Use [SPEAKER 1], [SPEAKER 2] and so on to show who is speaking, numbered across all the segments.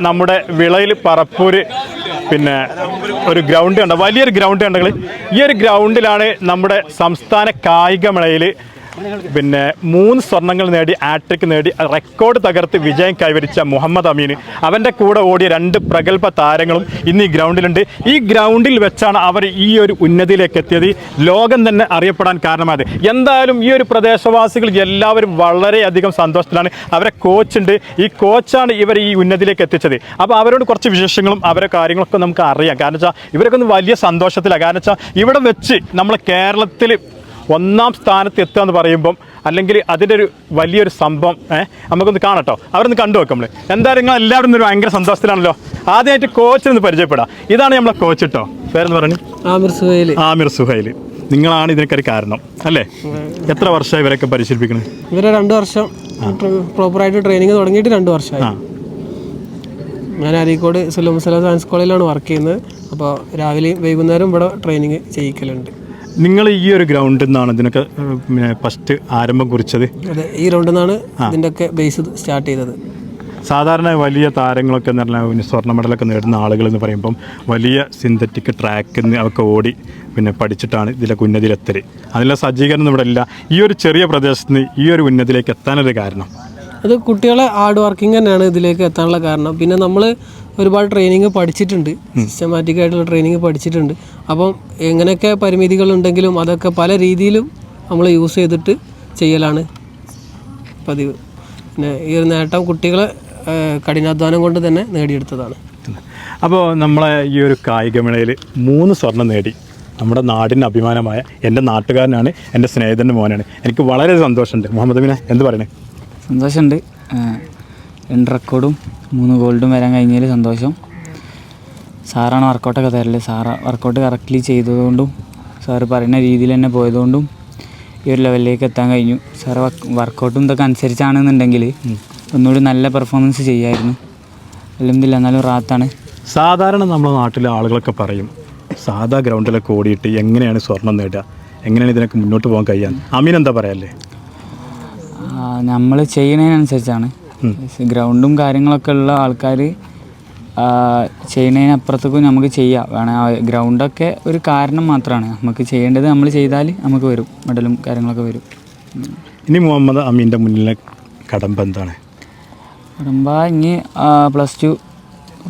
[SPEAKER 1] നമ്മുടെ വിളയിൽ പറപ്പൂര് പിന്നെ ഒരു ഗ്രൗണ്ട് കണ്ട? വലിയൊരു ഗ്രൗണ്ട് കണ്ടെങ്കിൽ ഈ ഒരു ഗ്രൗണ്ടിലാണ് നമ്മുടെ സംസ്ഥാന കായിക മേളയിൽ പിന്നെ മൂന്ന് സ്വർണങ്ങൾ നേടി ആട്രിക് നേടി റെക്കോർഡ് തകർത്ത് വിജയം കൈവരിച്ച മുഹമ്മദ് അമീൻ അവന്റെ കൂടെ ഓടിയ രണ്ട് പ്രഗത്ഭ താരങ്ങളും ഇന്ന് ഈ ഗ്രൗണ്ടിലുണ്ട്. ഈ ഗ്രൗണ്ടിൽ വെച്ചാണ് അവർ ഈ ഒരു ഉന്നതിയിലേക്ക് എത്തിയത്. ലോകം തന്നെ അറിയപ്പെടാൻ കാരണമായത്. എന്തായാലും ഈ ഒരു പ്രദേശവാസികൾ എല്ലാവരും വളരെയധികം സന്തോഷത്തിലാണ്. അവരെ കോച്ചുണ്ട് ഈ കോച്ചാണ് ഇവർ ഈ ഉന്നതിയിലേക്ക് എത്തിച്ചത്. അപ്പോൾ അവരോട് കുറച്ച് വിശേഷങ്ങളും അവരെ കാര്യങ്ങളൊക്കെ നമുക്ക് അറിയാം. കാരണം വെച്ചാൽ ഇവരൊക്കെ ഒന്ന് വലിയ സന്തോഷത്തിലാണ് കാരണം വെച്ചാൽ ഇവിടെ വെച്ച് നമ്മൾ കേരളത്തിൽ ഒന്നാം സ്ഥാനത്ത് എത്തുക എന്ന് പറയുമ്പം അല്ലെങ്കിൽ അതിന്റെ ഒരു വലിയൊരു സംഭവം ഏഹ് നമുക്കൊന്ന് കാണട്ടോ. അവരൊന്ന് കണ്ടു വെക്കാം നമ്മൾ എന്തായാലും നിങ്ങൾ എല്ലാവരും ഒരു ഭയങ്കര സന്തോഷത്തിലാണല്ലോ. ആദ്യമായിട്ട് കോച്ചിനൊന്ന് പരിചയപ്പെടാം. ഇതാണ് നമ്മളെ കോച്ച് കേട്ടോ പേരെന്ന് പറഞ്ഞു
[SPEAKER 2] ആമിർ സുഹൈൽ
[SPEAKER 1] ആമിർ സുഹൈൽ നിങ്ങളാണ് ഇതിനൊക്കെ ഒരു കാരണം അല്ലേ? എത്ര വർഷമായി ഇവരൊക്കെ പരിശീലിപ്പിക്കുന്നത്
[SPEAKER 2] ഇവരെ രണ്ട് വർഷം പ്രോപ്പറായിട്ട് ട്രെയിനിങ് തുടങ്ങിയിട്ട് രണ്ട് വർഷമായി. ഞാൻ അരീക്കോട് സുലമുസല സല സയൻസ് കോളേജിലാണ് വർക്ക് ചെയ്യുന്നത്. അപ്പോൾ രാവിലെയും വൈകുന്നേരം ഇവിടെ ട്രെയിനിങ് ചെയ്യിക്കലുണ്ട്.
[SPEAKER 1] നിങ്ങൾ ഈ ഒരു ഗ്രൗണ്ടിൽ നിന്നാണ് ഇതിനൊക്കെ പിന്നെ ഫസ്റ്റ് ആരംഭം കുറിച്ചത്?
[SPEAKER 2] അതെ ഈ ഗ്രൗണ്ടിൽ നിന്നാണ് ഇതിന്റെയൊക്കെ ബേസ് സ്റ്റാർട്ട് ചെയ്തത്.
[SPEAKER 1] സാധാരണ വലിയ താരങ്ങളൊക്കെ എന്ന് പറഞ്ഞാൽ പിന്നെ സ്വർണ മെഡലൊക്കെ നേടുന്ന ആളുകൾ എന്ന് പറയുമ്പം വലിയ സിന്തറ്റിക് ട്രാക്കിൽ നിന്ന് ഒക്കെ ഓടി പിന്നെ പഠിച്ചിട്ടാണ് ഇതിലൊക്കെ ഉന്നതിയിലെത്തൽ അതിനുള്ള സജ്ജീകരണം ഇവിടെ ഇല്ല. ഈ ഒരു ചെറിയ പ്രദേശത്ത് നിന്ന് ഈ ഒരു ഉന്നതിയിലേക്ക് എത്താനൊരു കാരണം.
[SPEAKER 2] അത് കുട്ടികളെ ഹാർഡ് വർക്കിംഗ് തന്നെയാണ് ഇതിലേക്ക് എത്താനുള്ള കാരണം. പിന്നെ നമ്മൾ ഒരുപാട് ട്രെയിനിങ് പഠിച്ചിട്ടുണ്ട്. സിസ്റ്റമാറ്റിക് ആയിട്ടുള്ള ട്രെയിനിങ് പഠിച്ചിട്ടുണ്ട്. അപ്പം എങ്ങനെയൊക്കെ പരിമിതികൾ ഉണ്ടെങ്കിലും അതൊക്കെ പല രീതിയിലും നമ്മൾ യൂസ് ചെയ്തിട്ട് ചെയ്യലാണ് പതിവ്. പിന്നെ ഈ ഒരു നേട്ടം കുട്ടികളെ കഠിനാധ്വാനം കൊണ്ട് തന്നെ നേടിയെടുത്തതാണ്.
[SPEAKER 1] അപ്പോൾ നമ്മളെ ഈ ഒരു കായികമേളയിൽ മൂന്ന് സ്വർണം നേടി. നമ്മുടെ നാടിന്റെ അഭിമാനമായ എന്റെ നാട്ടുകാരനാണ് എന്റെ സ്നേഹിതന്റെ മോനാണ്. എനിക്ക് വളരെ സന്തോഷമുണ്ട്. മുഹമ്മദ് അമീന എന്ത് പറയണേ?
[SPEAKER 3] സന്തോഷമുണ്ട്. രണ്ട് റെക്കോർഡും മൂന്ന് ഗോൾഡും വരാൻ കഴിഞ്ഞതിൽ സന്തോഷം. സാറാണ് വർക്കൗട്ടൊക്കെ തരൽ. സാറ് വർക്കൗട്ട് കറക്റ്റ്ലി ചെയ്തതുകൊണ്ടും സാറ് പറയുന്ന രീതിയിൽ തന്നെ പോയതുകൊണ്ടും ഈ ഒരു ലെവലിലേക്ക് എത്താൻ കഴിഞ്ഞു. സാറ് വർക്കൗട്ടും ഇതൊക്കെ അനുസരിച്ചാണെന്നുണ്ടെങ്കിൽ ഒന്നുകൂടി നല്ല പെർഫോമൻസ് ചെയ്യായിരുന്നു. അല്ലെന്നില്ല എന്നാലും റാത്താണ്.
[SPEAKER 1] സാധാരണ നമ്മുടെ നാട്ടിലെ ആളുകളൊക്കെ പറയും സാധാ ഗ്രൗണ്ടിലൊക്കെ ഓടിയിട്ട് എങ്ങനെയാണ് സ്വർണം നേടുക? എങ്ങനെയാണ് ഇതിനൊക്കെ മുന്നോട്ട് പോകാൻ കഴിയാൻ അമീൻ എന്താ പറയല്ലേ?
[SPEAKER 3] നമ്മൾ ചെയ്യുന്നതിനനുസരിച്ചാണ്. ഗ്രൗണ്ടും കാര്യങ്ങളൊക്കെ ഉള്ള ആൾക്കാർ ചെയ്യുന്നതിനപ്പുറത്തേക്കും നമുക്ക് ചെയ്യാം. വേണം ഗ്രൗണ്ടൊക്കെ ഒരു കാരണം മാത്രമാണ്. നമുക്ക് ചെയ്യേണ്ടത് നമ്മൾ ചെയ്താൽ നമുക്ക് വരും. മെഡലും കാര്യങ്ങളൊക്കെ വരും.
[SPEAKER 1] ഇനി മുഹമ്മദ് അമീന്റെ മുന്നിലെ കടമ്പ എന്താണ്?
[SPEAKER 3] കടമ്പ ഇനി പ്ലസ് ടു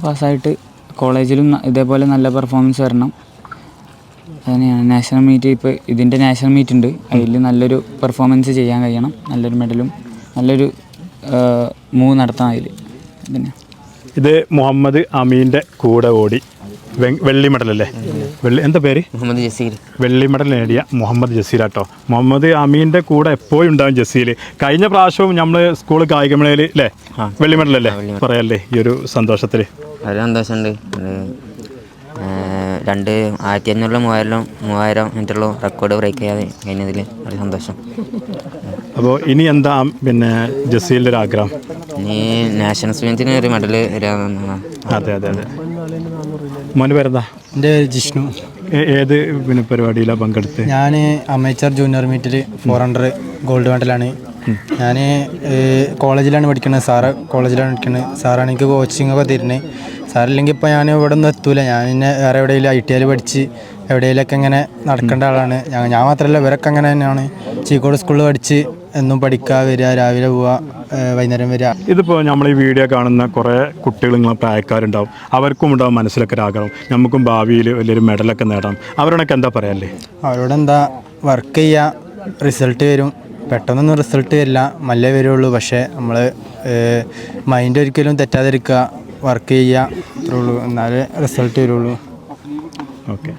[SPEAKER 3] പാസ്സായിട്ട് കോളേജിലും ഇതേപോലെ നല്ല പെർഫോമൻസ് വരണം. അതുതന്നെയാണ് നാഷണൽ മീറ്റ് ഇപ്പോൾ ഇതിന്റെ നാഷണൽ മീറ്റ് ഉണ്ട്. അതിൽ നല്ലൊരു പെർഫോമൻസ് ചെയ്യാൻ കഴിയണം. നല്ലൊരു മെഡലും നല്ലൊരു മൂവ് നടത്താം അതിൽ പിന്നെ
[SPEAKER 1] ഇത് മുഹമ്മദ് അമീന്റെ കൂടെ ഓടി. വെള്ളി മെഡലല്ലേ വെള്ളി എന്താ പേര്?
[SPEAKER 4] മുഹമ്മദ് ജസീർ
[SPEAKER 1] വെള്ളി മെഡൽ നേടിയ മുഹമ്മദ് ജസീർ ആട്ടോ. മുഹമ്മദ് അമീന്റെ കൂടെ എപ്പോഴും ഉണ്ടാവും ജസീൽ കഴിഞ്ഞ പ്രാവശ്യവും നമ്മൾ സ്കൂൾ കായികമേളയിൽ അല്ലേ വെള്ളി മെഡൽ അല്ലേ? പറയല്ലേ ഈ ഒരു സന്തോഷത്തിൽ
[SPEAKER 4] വളരെ സന്തോഷമുണ്ട്. അത്, ഏർ, രണ്ട് ആയിരത്തി അഞ്ഞൂറിലും മൂവായിരം മൂവായിരം മിനിറ്റുള്ള റെക്കോർഡ് ബ്രേക്ക് ചെയ്യാതെ കഴിഞ്ഞതിൽ വളരെ സന്തോഷം.
[SPEAKER 1] അപ്പോൾ ഇനി എന്താ പിന്നെ ജസീലിന്റെ ഒരു ആഗ്രഹം?
[SPEAKER 4] ഇനി നാഷണൽ സ്റ്റുഡൻസിന് ഒരു മെഡൽ വരാമെന്നാണ്
[SPEAKER 1] അതെ അതെ അതെ. മോന് പേരെന്താ?
[SPEAKER 5] എന്റെ പേര് ജിഷ്ണു.
[SPEAKER 1] ഏത് പിന്നെ പരിപാടിയിലാണ് പങ്കെടുത്ത്?
[SPEAKER 5] ഞാൻ അമേച്ചർ ജൂനിയർ മീറ്റിൽ ഫോർ ഹൺഡ്രഡ് ഗോൾഡ് മെഡലാണ് ഞാൻ കോളേജിലാണ് പഠിക്കുന്നത് സാറ് കോളേജിലാണ് പഠിക്കുന്നത് സാറാണ് എനിക്ക് കോച്ചിങ് ഒക്കെ തരുന്നത് സാറില്ലെങ്കിൽ ഇപ്പോൾ ഞാൻ ഇവിടെ ഒന്നും എത്തൂല. ഞാൻ പിന്നെ വേറെ എവിടെയെങ്കിലും ഐ ടി ഐയിൽ പഠിച്ച് എവിടെയെങ്കിലൊക്കെ ഇങ്ങനെ നടക്കേണ്ട ആളാണ്. ഞാൻ ഞാൻ മാത്രമല്ല ഇവരൊക്കെ അങ്ങനെ തന്നെയാണ്. ചീക്കോട് സ്കൂളിൽ പഠിച്ച് എന്നും പഠിക്കുക വരിക രാവിലെ പോവുക വൈകുന്നേരം വരിക.
[SPEAKER 1] ഇതിപ്പോൾ നമ്മൾ ഈ വീഡിയോ കാണുന്ന കുറേ കുട്ടികൾ നിങ്ങളെ പ്രായക്കാരുണ്ടാവും. അവർക്കും ഉണ്ടാവും മനസ്സിലൊക്കെ ഒരാഗ്രഹം നമുക്കും ഭാവിയിൽ വലിയൊരു മെഡലൊക്കെ നേടാം. അവരോടൊക്കെ എന്താ പറയാല്ലേ
[SPEAKER 5] അവരോട് എന്താ വർക്ക് ചെയ്യുക റിസൾട്ട് വരും. പെട്ടെന്നൊന്നും റിസൾട്ട് വരില്ല. മല്ലേ വരുള്ളൂ. പക്ഷേ നമ്മൾ മൈൻഡ് ഒരിക്കലും തെറ്റാതിരിക്കുക. വർക്ക് ചെയ്യുക. അത്രേ ഉള്ളൂ. എന്നാലേ റിസൾട്ട് വരുള്ളൂ.
[SPEAKER 1] ഓക്കെ.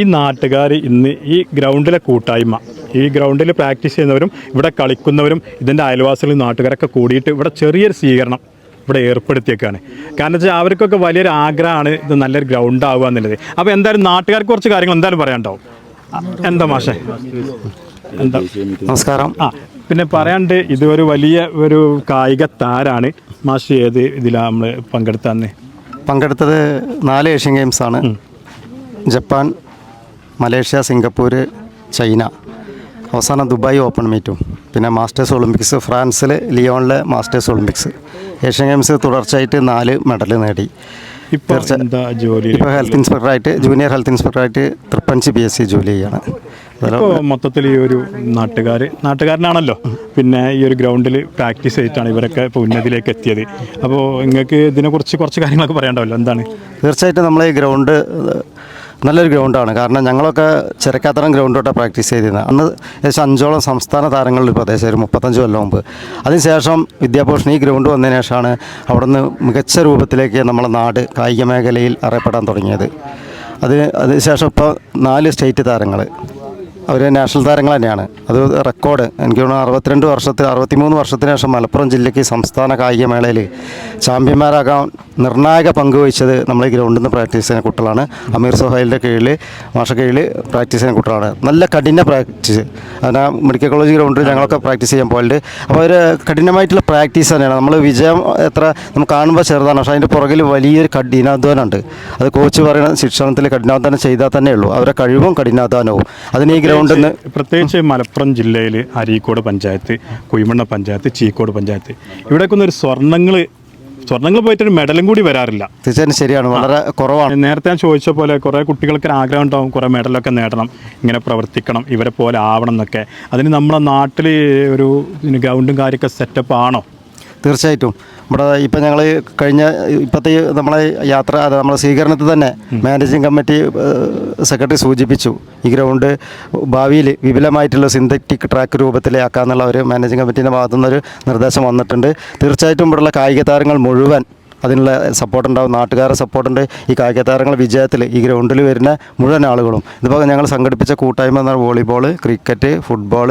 [SPEAKER 1] ഈ നാട്ടുകാർ ഇന്ന് ഈ ഗ്രൗണ്ടിലെ കൂട്ടായ്മ ഈ ഗ്രൗണ്ടിൽ പ്രാക്ടീസ് ചെയ്യുന്നവരും ഇവിടെ കളിക്കുന്നവരും ഇതിന്റെ അയൽവാസികളും നാട്ടുകാരൊക്കെ കൂടിയിട്ട് ഇവിടെ ചെറിയൊരു സ്വീകരണം ഇവിടെ ഏർപ്പെടുത്തിയേക്കാണ്. കാരണം വെച്ചാൽ അവർക്കൊക്കെ വലിയൊരു ആഗ്രഹമാണ് ഇത് നല്ലൊരു ഗ്രൗണ്ട് ആവുക എന്നുള്ളത്. അപ്പോൾ എന്തായാലും നാട്ടുകാർക്ക് കുറച്ച് കാര്യങ്ങൾ എന്തായാലും പറയാനുണ്ടാവും. എന്താ മാഷേ? എന്താ?
[SPEAKER 6] നമസ്കാരം.
[SPEAKER 1] ആ പിന്നെ പറയാണ്ട് ഇത് ഒരു വലിയ ഒരു കായിക താരാണ്. മാഷ് ഏത് ഇതിലാണ് നമ്മൾ പങ്കെടുത്തന്ന്?
[SPEAKER 6] പങ്കെടുത്തത് നാല് ഏഷ്യൻ ഗെയിംസ് ആണ്. Japan Malaysia Singapore China. അവസാനം ദുബായ് ഓപ്പൺ മീറ്റും. പിന്നെ മാസ്റ്റേഴ്സ് ഒളിമ്പിക്സ്. ഫ്രാൻസിൽ ലിയോണിലെ മാസ്റ്റേഴ്സ് ഒളിമ്പിക്സ്. ഏഷ്യൻ ഗെയിംസ് തുടർച്ചയായിട്ട് നാല് മെഡൽ നേടി.
[SPEAKER 1] ഇപ്പോൾ
[SPEAKER 6] ഹെൽത്ത് ഇൻസ്പെക്ടറായിട്ട് ജൂനിയർ ഹെൽത്ത് ഇൻസ്പെക്ടറായിട്ട് ത്രിപ്പഞ്ച് പി എസ് സി ജോലി ചെയ്യാണ്. അതിൽ
[SPEAKER 1] ഇപ്പോൾ മൊത്തത്തിൽ ഈ ഒരു നാട്ടുകാർ നാട്ടുകാരനാണല്ലോ. പിന്നെ ഈ ഒരു ഗ്രൗണ്ടിൽ പ്രാക്ടീസ് ചെയ്തിട്ടാണ് ഇവരൊക്കെ ഇപ്പോൾ ഉന്നതിയിലേക്ക് എത്തിയത്. അപ്പോൾ നിങ്ങൾക്ക് ഇതിനെക്കുറിച്ച് കുറച്ച് കാര്യങ്ങളൊക്കെ പറയാണ്ടാവല്ലോ എന്താണ്?
[SPEAKER 6] തീർച്ചയായിട്ടും നമ്മൾ ഈ ഗ്രൗണ്ട് നല്ലൊരു ഗ്രൗണ്ടാണ് കാരണം ഞങ്ങളൊക്കെ ചെറുക്കാത്തരം ഗ്രൗണ്ടോട്ടാണ് പ്രാക്ടീസ് ചെയ്തിരുന്നത്. അന്ന് ഏകദേശം അഞ്ചോളം സംസ്ഥാന താരങ്ങളിൽ പ്രദേശം ഒരു മുപ്പത്തഞ്ച് കൊല്ലം മുമ്പ്. അതിനുശേഷം വിദ്യാഭൂഷൺ ഈ ഗ്രൗണ്ട് വന്നതിന് ശേഷമാണ് അവിടുന്ന് മികച്ച രൂപത്തിലേക്ക് നമ്മുടെ നാട് കായിക മേഖലയിൽ അറിയപ്പെടാൻ തുടങ്ങിയത്. അതിന് അതിനുശേഷം ഇപ്പോൾ നാല് സ്റ്റേറ്റ് താരങ്ങൾ അവർ നാഷണൽ താരങ്ങൾ തന്നെയാണ്. അത് റെക്കോർഡ് എനിക്ക് തോന്നുന്നു അറുപത്തിരണ്ട് വർഷത്തിൽ അറുപത്തിമൂന്ന് വർഷത്തിന് ശേഷം മലപ്പുറം ജില്ലയ്ക്ക് സംസ്ഥാന കായികമേളയിൽ ചാമ്പ്യന്മാരാകാൻ നിർണായക പങ്ക് വഹിച്ചത് ഈ ഗ്രൗണ്ടിൽ നിന്ന് പ്രാക്ടീസ് ചെയ്യുന്ന കുട്ടികളാണ്. അമീർ സുഹൈലിന്റെ കീഴിൽ മാഷ കീഴിൽ പ്രാക്ടീസ് ചെയ്യുന്ന കുട്ടികളാണ്. നല്ല കഠിന പ്രാക്ടീസ് അതിനാ മെഡിക്കൽ കോളേജ് ഗ്രൗണ്ടിൽ ഞങ്ങളൊക്കെ പ്രാക്ടീസ് ചെയ്യാൻ പോലുണ്ട് അപ്പോൾ ഒരു കഠിനമായിട്ടുള്ള പ്രാക്ടീസ് തന്നെയാണ്. നമ്മൾ വിജയം എത്ര നമുക്ക് കാണുമ്പോൾ ചെറുതാണ്. പക്ഷേ അതിന്റെ പുറകിൽ വലിയൊരു കഠിനാധ്വാനമുണ്ട്. അത് കോച്ച് പറയുന്ന ശിക്ഷണത്തിൽ കഠിനാധ്വാനം ചെയ്താൽ തന്നെയുള്ളൂ. അവരുടെ കഴിവും കഠിനാധ്വാനവും. അതിന് ഈ നിന്ന്
[SPEAKER 1] പ്രത്യേകിച്ച് മലപ്പുറം ജില്ലയിൽ അരീക്കോട് പഞ്ചായത്ത് കുഴിമണ്ണ പഞ്ചായത്ത് ചീക്കോട് പഞ്ചായത്ത്. ഇവിടെയൊക്കെ ഒരു സ്വർണങ്ങൾ സ്വർണങ്ങൾ പോയിട്ടൊരു മെഡലും കൂടി വരാറില്ല.
[SPEAKER 6] തീർച്ചയായും ശരിയാണ്. വളരെ കുറവാണ്.
[SPEAKER 1] നേരത്തെ ഞാൻ ചോദിച്ച പോലെ കുറേ കുട്ടികൾക്ക് ആഗ്രഹം ഉണ്ടാവും കുറേ മെഡലൊക്കെ നേടണം ഇങ്ങനെ പ്രവർത്തിക്കണം ഇവരെ പോലെ ആവണം എന്നൊക്കെ. അതിന് നമ്മുടെ നാട്ടിൽ ഒരു ഗ്രൗണ്ടും കാര്യമൊക്കെ സെറ്റപ്പ് ആണോ?
[SPEAKER 6] തീർച്ചയായിട്ടും. ഇവിടെ ഇപ്പം ഞങ്ങൾ കഴിഞ്ഞ ഇപ്പോഴത്തെ നമ്മളെ യാത്ര അത് നമ്മളെ സ്വീകരണത്തിൽ തന്നെ മാനേജിങ് കമ്മിറ്റി സെക്രട്ടറി സൂചിപ്പിച്ചു. ഈ ഗ്രൗണ്ട് ഭാവിയിൽ വിപുലമായിട്ടുള്ള സിന്തറ്റിക് ട്രാക്ക് രൂപത്തിലാക്കാന്നുള്ള ഒരു മാനേജിങ് കമ്മിറ്റീന്റെ ഭാഗത്തുനിന്നൊരു നിർദ്ദേശം വന്നിട്ടുണ്ട്. തീർച്ചയായിട്ടും ഇവിടെയുള്ള കായിക താരങ്ങൾ മുഴുവൻ അതിനുള്ള സപ്പോർട്ട് ഉണ്ടാവും. നാട്ടുകാരുടെ സപ്പോർട്ടുണ്ട് ഈ കായിക താരങ്ങൾ വിജയത്തിൽ ഈ ഗ്രൗണ്ടിൽ വരുന്ന മുഴുവൻ ആളുകളും. ഇതിപ്പോൾ ഞങ്ങൾ സംഘടിപ്പിച്ച കൂട്ടായ്മ എന്ന് പറഞ്ഞാൽ വോളിബോൾ ക്രിക്കറ്റ് ഫുട്ബോൾ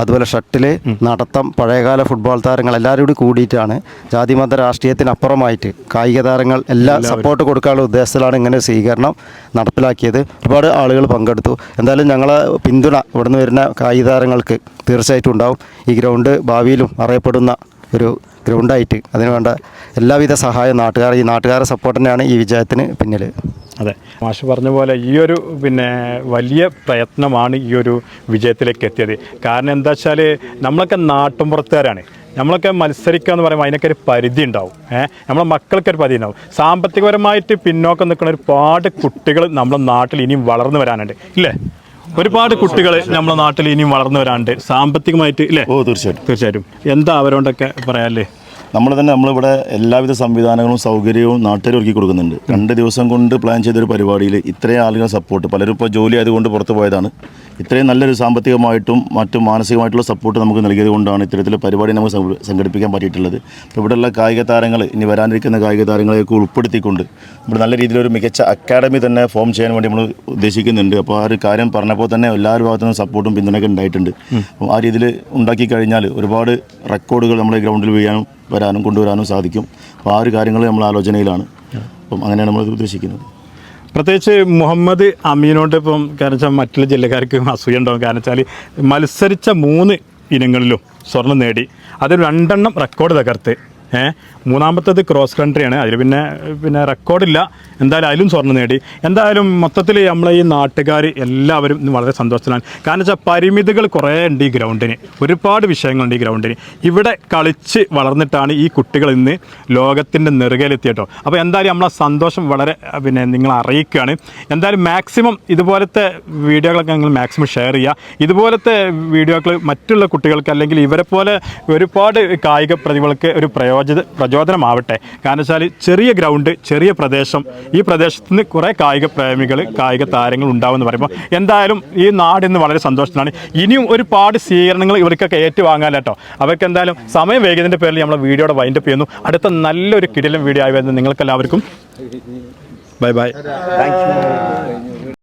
[SPEAKER 6] അതുപോലെ ഷട്ടിൽ നടത്തം പഴയകാല ഫുട്ബോൾ താരങ്ങൾ എല്ലാവരും കൂടി കൂടിയിട്ടാണ് ജാതി മത രാഷ്ട്രീയത്തിനപ്പുറമായിട്ട് കായിക താരങ്ങൾ എല്ലാ സപ്പോർട്ട് കൊടുക്കാനുള്ള ഉദ്ദേശത്തിലാണ് ഇങ്ങനെ സ്വീകരണം നടപ്പിലാക്കിയത്. ഒരുപാട് ആളുകൾ പങ്കെടുത്തു. എന്തായാലും ഞങ്ങളെ പിന്തുണ ഇവിടുന്ന് വരുന്ന കായിക താരങ്ങൾക്ക് തീർച്ചയായിട്ടും ഉണ്ടാവും. ഈ ഗ്രൗണ്ട് ഭാവിയിലും അറിയപ്പെടുന്ന ഒരു ഗ്രൗണ്ടായിട്ട് അതിന് വേണ്ട എല്ലാവിധ സഹായം നാട്ടുകാർ ഈ നാട്ടുകാരുടെ സപ്പോർട്ട് തന്നെയാണ് ഈ വിജയത്തിന് പിന്നിൽ
[SPEAKER 1] അതെ. മാഷ് പറഞ്ഞ പോലെ ഈ ഒരു പിന്നെ വലിയ പ്രയത്നമാണ് ഈ ഒരു വിജയത്തിലേക്ക് എത്തിയത്. കാരണം എന്താ വെച്ചാൽ നമ്മളൊക്കെ നാട്ടുമ്പുറത്തുകാരാണ്. നമ്മളൊക്കെ മത്സരിക്കുക എന്ന് പറയുമ്പോൾ അതിനൊക്കെ ഒരു പരിധി ഉണ്ടാവും. ഏഹ് നമ്മളെ മക്കൾക്കൊരു പരിധി ഉണ്ടാവും. സാമ്പത്തികപരമായിട്ട് പിന്നോക്കം നിൽക്കുന്ന ഒരുപാട് കുട്ടികൾ നമ്മുടെ നാട്ടിൽ ഇനിയും വളർന്നു വരാനുണ്ട്. ഇല്ലേ? ഒരുപാട് കുട്ടികൾ നമ്മുടെ നാട്ടിൽ ഇനിയും വളർന്നു വരാനുണ്ട്. സാമ്പത്തികമായിട്ട് ഇല്ലേ?
[SPEAKER 7] ഓ തീർച്ചയായിട്ടും.
[SPEAKER 1] തീർച്ചയായിട്ടും. എന്താ അവരോടൊക്കെ പറയാല്ലേ?
[SPEAKER 7] നമ്മൾ തന്നെ നമ്മളിവിടെ എല്ലാവിധ സംവിധാനങ്ങളും സൗകര്യവും നാട്ടുകാർ ഒരുക്കി കൊടുക്കുന്നുണ്ട്. രണ്ട് ദിവസം കൊണ്ട് പ്ലാൻ ചെയ്തൊരു പരിപാടിയിൽ ഇത്രയും ആളുകൾ സപ്പോർട്ട് പലരും ഇപ്പോൾ ജോലി ആയതുകൊണ്ട് പുറത്തു പോയതാണ്. ഇത്രയും നല്ലൊരു സാമ്പത്തികമായിട്ടും മറ്റും മാനസികമായിട്ടുള്ള സപ്പോർട്ട് നമുക്ക് നൽകിയത് കൊണ്ടാണ് ഇത്തരത്തിലുള്ള പരിപാടി നമുക്ക് സംഘ- സംഘടിപ്പിക്കാൻ പറ്റിയിട്ടുള്ളത്. അപ്പോൾ ഇവിടെയുള്ള കായിക താരങ്ങൾ ഇനി വരാനിരിക്കുന്ന കായിക താരങ്ങളെയൊക്കെ ഉൾപ്പെടുത്തിക്കൊണ്ട് ഇവിടെ നല്ല രീതിയിലൊരു മികച്ച അക്കാഡമി തന്നെ ഫോം ചെയ്യാൻ വേണ്ടി നമ്മൾ ഉദ്ദേശിക്കുന്നുണ്ട്. അപ്പോൾ ആ ഒരു കാര്യം പറഞ്ഞപ്പോൾ തന്നെ എല്ലാവരും ഭാഗത്തു നിന്നും സപ്പോർട്ടും പിന്തുണയൊക്കെ ഉണ്ടായിട്ടുണ്ട്. അപ്പം ആ രീതിയിൽ ഉണ്ടാക്കി കഴിഞ്ഞാൽ ഒരുപാട് റെക്കോർഡുകൾ നമ്മുടെ ഗ്രൗണ്ടിൽ വീഴാനും വരാനും കൊണ്ടുവരാനും സാധിക്കും. അപ്പോൾ ആ ഒരു കാര്യങ്ങൾ നമ്മൾ ആലോചനയിലാണ്. അപ്പം അങ്ങനെയാണ് നമ്മൾ ഉദ്ദേശിക്കുന്നത്.
[SPEAKER 1] പ്രത്യേകിച്ച് മുഹമ്മദ് അമീനോട് ഇപ്പം കാരണം വെച്ചാൽ മറ്റുള്ള ജില്ലക്കാർക്ക് അസൂയ ഉണ്ടാവും. കാരണം വെച്ചാൽ മത്സരിച്ച മൂന്ന് ഇനങ്ങളിലും സ്വർണം നേടി. അതൊരു രണ്ടെണ്ണം റെക്കോർഡ് തകർത്ത് ഏഹ് മൂന്നാമത്തത് ക്രോസ് കൺട്രിയാണ് അതിൽ പിന്നെ പിന്നെ റെക്കോർഡില്ല എന്തായാലും അതിലും സ്വർണം നേടി. എന്തായാലും മൊത്തത്തിൽ നമ്മളെ ഈ നാട്ടുകാർ എല്ലാവരും വളരെ സന്തോഷത്തിലാണ്. കാരണം വെച്ചാൽ പരിമിതികൾ കുറേ ഉണ്ട് ഈ ഗ്രൗണ്ടിന് ഒരുപാട് വിഷയങ്ങളുണ്ട് ഈ ഗ്രൗണ്ടിന് ഇവിടെ കളിച്ച് വളർന്നിട്ടാണ് ഈ കുട്ടികൾ ഇന്ന് ലോകത്തിന്റെ നെറുകയിലെത്തിയട്ടോ അപ്പോൾ എന്തായാലും നമ്മളെ സന്തോഷം വളരെ പിന്നെ നിങ്ങൾ അറിയിക്കുകയാണ്. എന്തായാലും മാക്സിമം ഇതുപോലത്തെ വീഡിയോകളൊക്കെ നിങ്ങൾ മാക്സിമം ഷെയർ ചെയ്യുക. ഇതുപോലത്തെ വീഡിയോകൾ മറ്റുള്ള കുട്ടികൾക്ക് അല്ലെങ്കിൽ ഇവരെ പോലെ ഒരുപാട് കായിക പ്രതിഭകൾക്ക് ഒരു പ്രയോജന പ്രചോദനമാവട്ടെ. കാരണം വെച്ചാൽ ചെറിയ ഗ്രൗണ്ട് ചെറിയ പ്രദേശം ഈ പ്രദേശത്ത് നിന്ന് കുറേ കായിക പ്രേമികൾ കായിക താരങ്ങൾ ഉണ്ടാവുമെന്ന് പറയുമ്പോൾ എന്തായാലും ഈ നാട് ഇന്ന് വളരെ സന്തോഷത്തിലാണ്. ഇനിയും ഒരുപാട് സ്വീകരണങ്ങൾ ഇവർക്കൊക്കെ ഏറ്റുവാങ്ങാൻ കേട്ടോ അവർക്ക് എന്തായാലും സമയം വൈകിയതിന്റെ പേരിൽ നമ്മളെ വീഡിയോയുടെ വൈൻഡപ്പ് ചെയ്യുന്നു. അടുത്ത നല്ലൊരു കിടിലൻ വീഡിയോ ആയി വരുന്നത് നിങ്ങൾക്കെല്ലാവർക്കും. Bye bye